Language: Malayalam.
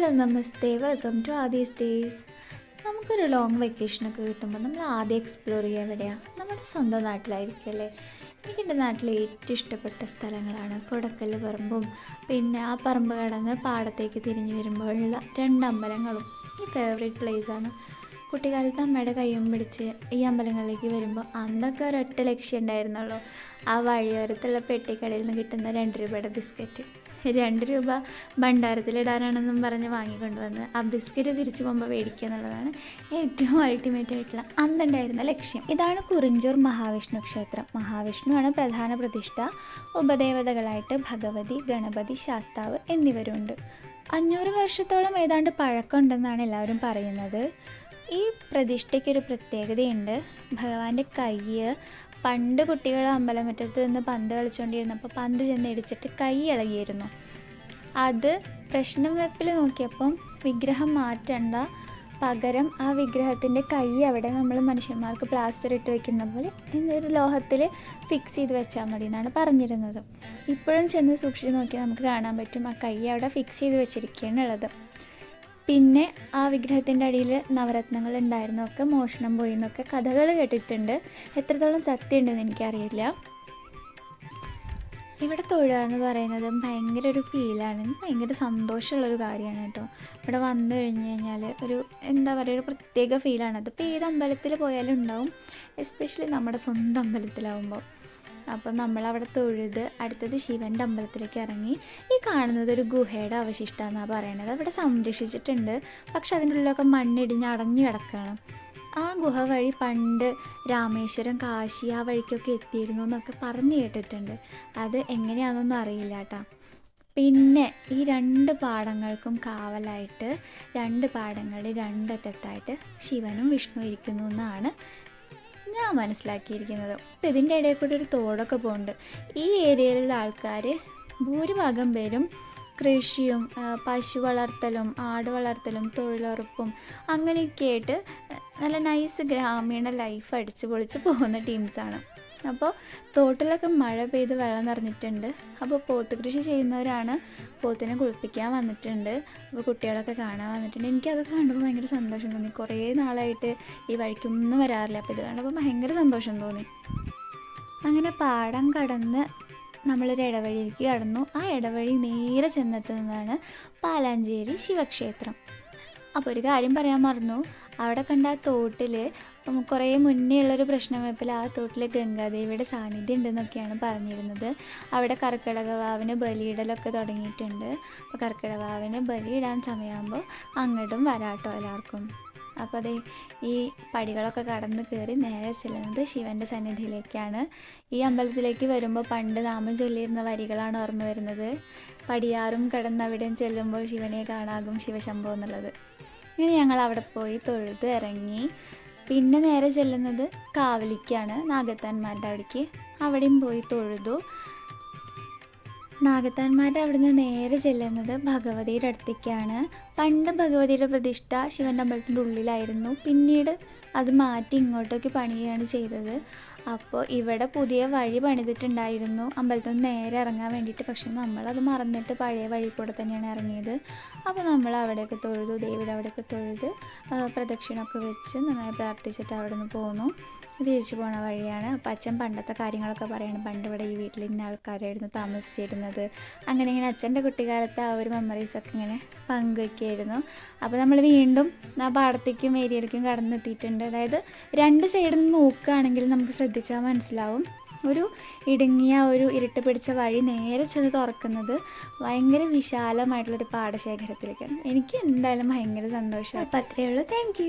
Hello namaste welcome to Aadi's days നമുക്കൊരു ലോങ് വെക്കേഷനൊക്കെ കിട്ടുമ്പോൾ നമ്മൾ ആദ്യം എക്സ്പ്ലോർ ചെയ്യുക എവിടെയാണ് നമ്മുടെ സ്വന്തം നാട്ടിലായിരിക്കും അല്ലേ? എനിക്കെന്റെ നാട്ടിലെ ഏറ്റവും ഇഷ്ടപ്പെട്ട സ്ഥലങ്ങളാണ് കൊടക്കൽ പറമ്പും പിന്നെ ആ പറമ്പ് കടന്ന് പാടത്തേക്ക് തിരിഞ്ഞു വരുമ്പോഴുള്ള രണ്ട് അമ്പലങ്ങളും. ഈ ഫേവറേറ്റ് പ്ലേസാണ് കുട്ടിക്കാലത്ത് അമ്മയുടെ കയ്യും പിടിച്ച് ഈ അമ്പലങ്ങളിലേക്ക് വരുമ്പോൾ അന്നൊക്കെ ഒരൊറ്റ ലക്ഷ്യം ഉണ്ടായിരുന്നുള്ളൂ. ആ വഴിയോരത്തുള്ള പെട്ടിക്കടയിൽ നിന്ന് കിട്ടുന്ന രണ്ട് രൂപയുടെ ബിസ്ക്കറ്റ്. രണ്ട് രൂപ ഭണ്ഡാരത്തിലിടാനാണെന്നും പറഞ്ഞ് വാങ്ങിക്കൊണ്ടുവന്ന് ആ ബിസ്ക്കറ്റ് തിരിച്ചു പോകുമ്പോൾ മേടിക്കുക എന്നുള്ളതാണ് ഏറ്റവും അൾട്ടിമേറ്റ് ആയിട്ടുള്ള അന്നുണ്ടായിരുന്ന ലക്ഷ്യം. ഇതാണ് കുറിഞ്ചൂർ മഹാവിഷ്ണു ക്ഷേത്രം. മഹാവിഷ്ണുവാണ് പ്രധാന പ്രതിഷ്ഠ. ഉപദേവതകളായിട്ട് ഭഗവതി ഗണപതി ശാസ്താവ് എന്നിവരുണ്ട്. അഞ്ഞൂറ് വർഷത്തോളം ഏതാണ്ട് പഴക്കമുണ്ടെന്നാണ് എല്ലാവരും പറയുന്നത്. ഈ പ്രതിഷ്ഠയ്ക്കൊരു പ്രത്യേകതയുണ്ട്. ഭഗവാന്റെ കയ്യ് പണ്ട് കുട്ടികൾ അമ്പലമുറ്റത്ത് നിന്ന് പന്ത് കളിച്ചുകൊണ്ടിരുന്നപ്പോൾ പന്ത് ചെന്ന് ഇടിച്ചിട്ട് കൈ ഇളകിയിരുന്നു. അത് പ്രശ്നം വെപ്പിൽ നോക്കിയപ്പം വിഗ്രഹം മാറ്റണ്ട പകരം ആ വിഗ്രഹത്തിന്റെ കൈ അവിടെ നമ്മൾ മനുഷ്യന്മാർക്ക് പ്ലാസ്റ്റർ ഇട്ട് വെക്കുന്ന പോലെ ഒരു ലോഹത്തിൽ ഫിക്സ് ചെയ്ത് വെച്ചാൽ മതി എന്നാണ് പറഞ്ഞിരുന്നത്. ഇപ്പോഴും ചെന്ന് സൂക്ഷിച്ച് നോക്കിയാൽ നമുക്ക് കാണാൻ പറ്റും ആ കൈ അവിടെ ഫിക്സ് ചെയ്ത് വെച്ചിരിക്കുകയാണ് ഉള്ളത്. പിന്നെ ആ വിഗ്രഹത്തിന്റെ അടിയിൽ നവരത്നങ്ങൾ ഉണ്ടായിരുന്നൊക്കെ മോഷണം പോയി എന്നൊക്കെ കഥകൾ കേട്ടിട്ടുണ്ട്. എത്രത്തോളം സത്യം ഉണ്ടെന്ന് എനിക്കറിയില്ല. ഇവിടെ തൊഴുക എന്ന് പറയുന്നത് ഭയങ്കര ഒരു ഫീലാണ്. ഭയങ്കര സന്തോഷമുള്ളൊരു കാര്യമാണ് കേട്ടോ. ഇവിടെ വന്നു കഴിഞ്ഞ് കഴിഞ്ഞാൽ ഒരു എന്താ പറയുക ഒരു പ്രത്യേക ഫീലാണ്. അതിപ്പോൾ ഏത് അമ്പലത്തിൽ പോയാലും ഉണ്ടാവും. എസ്പെഷ്യലി നമ്മുടെ സ്വന്തം അമ്പലത്തിലാവുമ്പോൾ അപ്പോൾ നമ്മളവിടെ തൊഴുത് അടുത്തത് ശിവന്റെ അമ്പലത്തിലേക്ക് ഇറങ്ങി. ഈ കാണുന്നത് ഒരു ഗുഹയുടെ അവശിഷ്ടമെന്നാണ് പറയണത്. അവിടെ സംരക്ഷിച്ചിട്ടുണ്ട്. പക്ഷെ അതിന്റെ ഉള്ളിലൊക്കെ മണ്ണിടിഞ്ഞ് അടഞ്ഞു കിടക്കുകയാണ്. ആ ഗുഹ വഴി പണ്ട് രാമേശ്വരം കാശി ആ വഴിക്കൊക്കെ എത്തിയിരുന്നു എന്നൊക്കെ പറഞ്ഞു കേട്ടിട്ടുണ്ട്. അത് എങ്ങനെയാണെന്നൊന്നും അറിയില്ല കേട്ടോ. പിന്നെ ഈ രണ്ട് പാടങ്ങൾക്കും കാവലായിട്ട് രണ്ട് പാടങ്ങളിൽ രണ്ടറ്റത്തായിട്ട് ശിവനും വിഷ്ണു ഇരിക്കുന്നു എന്നാണ് ഞാൻ മനസ്സിലാക്കിയിരിക്കുന്നത്. അപ്പം ഇതിന്റെ ഇടയിൽ കൂടി ഒരു തോടൊക്കെ പോകുന്നുണ്ട് ഈ ഏരിയയിലുള്ള ആൾക്കാർ ഭൂരിഭാഗം പേരും കൃഷിയും പശു വളർത്തലും ആട് വളർത്തലും തൊഴിലുറപ്പും അങ്ങനെയൊക്കെ ആയിട്ട് നല്ല നൈസ് ഗ്രാമീണ ലൈഫ് അടിച്ച് പൊളിച്ച് പോകുന്ന ടീംസാണ് അപ്പോൾ തോട്ടിലൊക്കെ മഴ പെയ്ത് വെള്ളം നിറഞ്ഞിട്ടുണ്ട്. അപ്പോൾ പോത്ത് കൃഷി ചെയ്യുന്നവരാണ് പോത്തിനെ കുളിപ്പിക്കാൻ വന്നിട്ടുണ്ട്. അപ്പോൾ കുട്ടികളൊക്കെ കാണാൻ വന്നിട്ടുണ്ട്. എനിക്കതൊക്കെ കണ്ടപ്പോൾ ഭയങ്കര സന്തോഷം തോന്നി. കുറേ നാളായിട്ട് ഈ വഴിക്കൊന്നും വരാറില്ല. അപ്പോൾ ഇത് കാണുമ്പോൾ ഭയങ്കര സന്തോഷം തോന്നി. അങ്ങനെ പാടം കടന്ന് നമ്മളൊരു ഇടവഴിയിലേക്ക് കടന്നു. ആ ഇടവഴി നേരെ ചെന്നെത്തുന്നതാണ് പാലാഞ്ചേരി ശിവക്ഷേത്രം. അപ്പോൾ ഒരു കാര്യം പറയാൻ മറന്നു. അവിടെ കണ്ട ആ തോട്ടിൽ കുറേ മുന്നേ ഉള്ളൊരു പ്രശ്നം വെപ്പിൽ ആ തോട്ടിൽ ഗംഗാദേവിയുടെ സാന്നിധ്യം ഉണ്ടെന്നൊക്കെയാണ് പറഞ്ഞിരുന്നത്. അവിടെ കർക്കിടകവാവിന് ബലിയിടലൊക്കെ തുടങ്ങിയിട്ടുണ്ട്. അപ്പോൾ കർക്കിടകവാവിന് ബലിയിടാൻ സമയമാകുമ്പോൾ അങ്ങോട്ടും വരാട്ടോ എല്ലാവർക്കും. അപ്പോൾ അതേ ഈ പടികളൊക്കെ കടന്ന് കയറി നേരെ ചെല്ലുന്നത് ശിവന്റെ സന്നിധിയിലേക്കാണ്. ഈ അമ്പലത്തിലേക്ക് വരുമ്പോൾ പണ്ട് നാമം ചൊല്ലിയിരുന്ന വരികളാണ് ഓർമ്മ വരുന്നത്. പടിയാറും കടന്ന് അവിടെയും ചെല്ലുമ്പോൾ ശിവനെ കാണാകും ശിവശംഭവം എന്നുള്ളത്. ഇങ്ങനെ ഞങ്ങൾ അവിടെ പോയി തൊഴുത് ഇറങ്ങി പിന്നെ നേരെ ചെല്ലുന്നത് കാവലിക്കാണ് നാഗത്താന്മാരുടെ അവിടേക്ക്. അവിടെയും പോയി തൊഴുതു. നാഗത്താന്മാരുടെ അവിടുന്ന് നേരെ ചെല്ലുന്നത് ഭഗവതിയുടെ അടുത്തേക്കാണ്. പണ്ട് ഭഗവതിയുടെ പ്രതിഷ്ഠ ശിവന്റെ അമ്പലത്തിന്റെ ഉള്ളിലായിരുന്നു. പിന്നീട് അത് മാറ്റി ഇങ്ങോട്ടേക്ക് പണിയുകയാണ് ചെയ്തത്. അപ്പോൾ ഇവിടെ പുതിയ വഴി പണിതിട്ടുണ്ടായിരുന്നു. അമ്പലത്തിൽ നിന്ന് നേരെ ഇറങ്ങാൻ വേണ്ടിയിട്ട്. പക്ഷെ നമ്മളത് മറന്നിട്ട് പഴയ വഴി കൂടെ തന്നെയാണ് ഇറങ്ങിയത്. അപ്പോൾ നമ്മൾ അവിടെയൊക്കെ തൊഴുതു ദേവിയുടെ അവിടെയൊക്കെ തൊഴുത് പ്രദക്ഷിണമൊക്കെ വെച്ച് നന്നായി പ്രാർത്ഥിച്ചിട്ട് അവിടെ നിന്ന് പോന്നു. തിരിച്ചു പോണ വഴിയാണ്. അപ്പം അച്ഛൻ പണ്ടത്തെ കാര്യങ്ങളൊക്കെ പറയണം. പണ്ട് ഇവിടെ ഈ വീട്ടിൽ ഇന്ന ആൾക്കാരായിരുന്നു താമസിച്ചിരുന്നത്. അങ്ങനെ ഇങ്ങനെ അച്ഛന്റെ കുട്ടിക്കാലത്തെ ആ ഒരു മെമ്മറീസൊക്കെ ഇങ്ങനെ പങ്കുവയ്ക്കുകയായിരുന്നു അപ്പോൾ നമ്മൾ വീണ്ടും ആ പാടത്തേക്കും ഏരിയയിലേക്കും കടന്നെത്തിയിട്ടുണ്ട്. അതായത് രണ്ട് സൈഡിൽ നിന്ന് നോക്കുകയാണെങ്കിൽ നമുക്ക് ശ്രദ്ധിച്ചാൽ മനസ്സിലാവും. ഒരു ഇടുങ്ങിയ ഒരു ഇരുട്ട് പിടിച്ച വഴി നേരെ ചെന്ന് തുറക്കുന്നത് ഭയങ്കര വിശാലമായിട്ടുള്ളൊരു പാടശേഖരത്തിലേക്കാണ്. എനിക്ക് എന്തായാലും ഭയങ്കര സന്തോഷം. അപ്പം അത്രയേ ഉള്ളൂ. താങ്ക്